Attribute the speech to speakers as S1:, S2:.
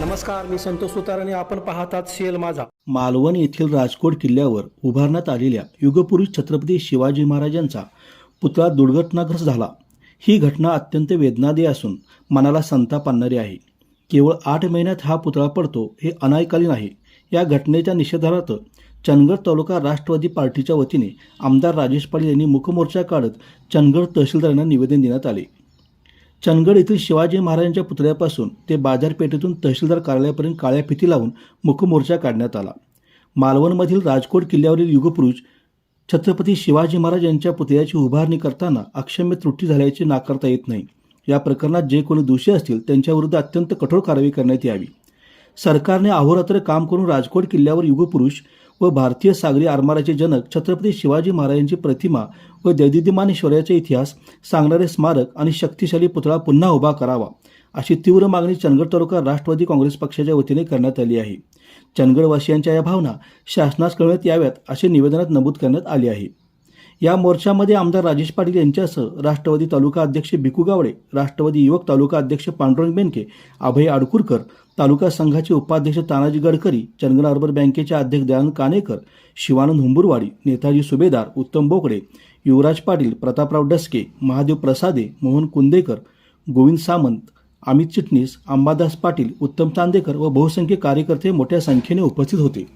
S1: नमस्कार मी संतोष सुतार आणि आपण पाहतात सेल माझा.
S2: मालवण येथील राजकोट किल्ल्यावर उभारण्यात आलेल्या युगपुरुष छत्रपती शिवाजी महाराजांचा पुतळा दुर्घटनाग्रस्त झाला. ही घटना अत्यंत वेदनादी असून मनाला संताप आणणारी आहे. केवळ आठ महिन्यात हा पुतळा पडतो हे अनायकालीन आहे. या घटनेच्या निषेधार्थ चंदगड तालुका राष्ट्रवादी पार्टीच्या वतीने आमदार राजेश पाटील यांनी मुखमोर्चा काढत चंदगड तहसीलदारांना निवेदन देण्यात आले. चंदगड येथील शिवाजी महाराजांच्या पुतळ्यापासून ते बाजारपेठेतून तहसीलदार कार्यालयापर्यंत काळ्या फिती लावून मुखमोर्चा काढण्यात आला. मालवणमधील राजकोट किल्ल्यावरील युगपुरुष छत्रपती शिवाजी महाराज यांच्या पुतळ्याची उभारणी करताना अक्षम्य त्रुटी झाल्याचे नाकारता येत नाही. या प्रकरणात जे कोणी दोषी असतील त्यांच्याविरुद्ध अत्यंत कठोर कारवाई करण्यात यावी. सरकारने अहोरात्र काम करून राजकोट किल्ल्यावर युगपुरुष व भारतीय सागरी आरमाराचे जनक छत्रपती शिवाजी महाराजांची प्रतिमा व दैदिद्यमान शौर्याचा इतिहास सांगणारे स्मारक आणि शक्तिशाली पुतळा पुन्हा उभा करावा अशी तीव्र मागणी चंदगड तालुका राष्ट्रवादी काँग्रेस पक्षाच्या वतीने करण्यात आली आहे. चंदगडवासियांच्या या भावना शासनास कळण्यात याव्यात असे निवेदनात नमूद करण्यात आले आहे. या मोर्चामध्ये आमदार राजेश पाटील यांच्यासह राष्ट्रवादी तालुका अध्यक्ष भिकू गावडे राष्ट्रवादी युवक तालुका अध्यक्ष पांडुरंग बेनके अभय आडकुरकर तालुका संघाचे उपाध्यक्ष तानाजी गडकरी चंदन अर्बन बँकेचे अध्यक्ष दयानंद कानेकर शिवानंद हुंबुरवाडी नेताजी सुभेदार उत्तम बोकडे युवराज पाटील प्रतापराव डस्के महादेव प्रसादे मोहन कुंदेकर गोविंद सामंत अमित चिटणीस अंबादास पाटील उत्तम चांदेकर व बहुसंख्य कार्यकर्ते मोठ्या संख्येने उपस्थित होते.